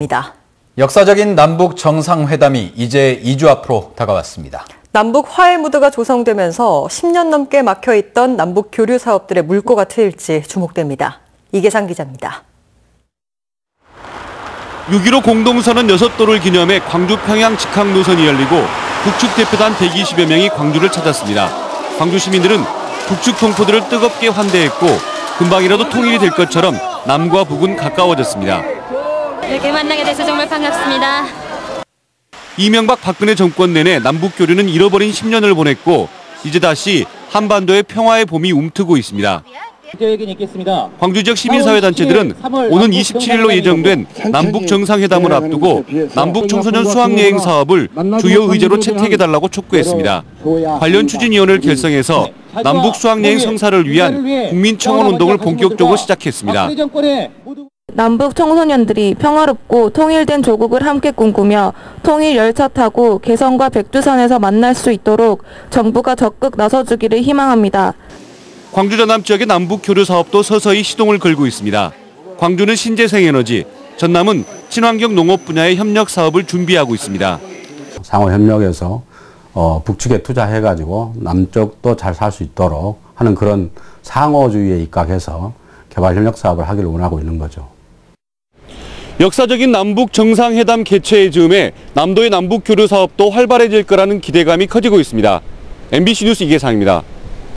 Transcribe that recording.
입니다. 역사적인 남북 정상회담이 이제 2주 앞으로 다가왔습니다. 남북 화해 무드가 조성되면서 10년 넘게 막혀 있던 남북 교류 사업들의 물꼬가 트일지 주목됩니다. 이계상 기자입니다. 6.15 공동선언 6도를 기념해 광주 평양 직항 노선이 열리고 북측 대표단 120여 명이 광주를 찾았습니다. 광주 시민들은 북측 동포들을 뜨겁게 환대했고 금방이라도 통일이 될 것처럼 남과 북은 가까워졌습니다. 이렇게 만나게 돼서 정말 반갑습니다. 이명박 박근혜 정권 내내 남북 교류는 잃어버린 10년을 보냈고 이제 다시 한반도의 평화의 봄이 움트고 있습니다. 광주 지역 시민사회 단체들은 오는 27일로 예정된 남북 정상회담을 앞두고 남북 청소년 수학여행 사업을 주요 의제로 채택해달라고 촉구했습니다. 관련 추진위원회를 결성해서 남북 수학여행 성사를 위한 국민청원 운동을 본격적으로 시작했습니다. 남북 청소년들이 평화롭고 통일된 조국을 함께 꿈꾸며 통일 열차 타고 개성과 백두산에서 만날 수 있도록 정부가 적극 나서주기를 희망합니다. 광주 전남 지역의 남북 교류 사업도 서서히 시동을 걸고 있습니다. 광주는 신재생 에너지, 전남은 친환경 농업 분야의 협력 사업을 준비하고 있습니다. 상호 협력해서 어, 북측에 투자해가지고 남쪽도 잘 살 수 있도록 하는 그런 상호주의에 입각해서 개발 협력 사업을 하기를 원하고 있는 거죠. 역사적인 남북 정상회담 개최의 즈음에 남도의 남북 교류 사업도 활발해질 거라는 기대감이 커지고 있습니다. MBC 뉴스 이계상입니다.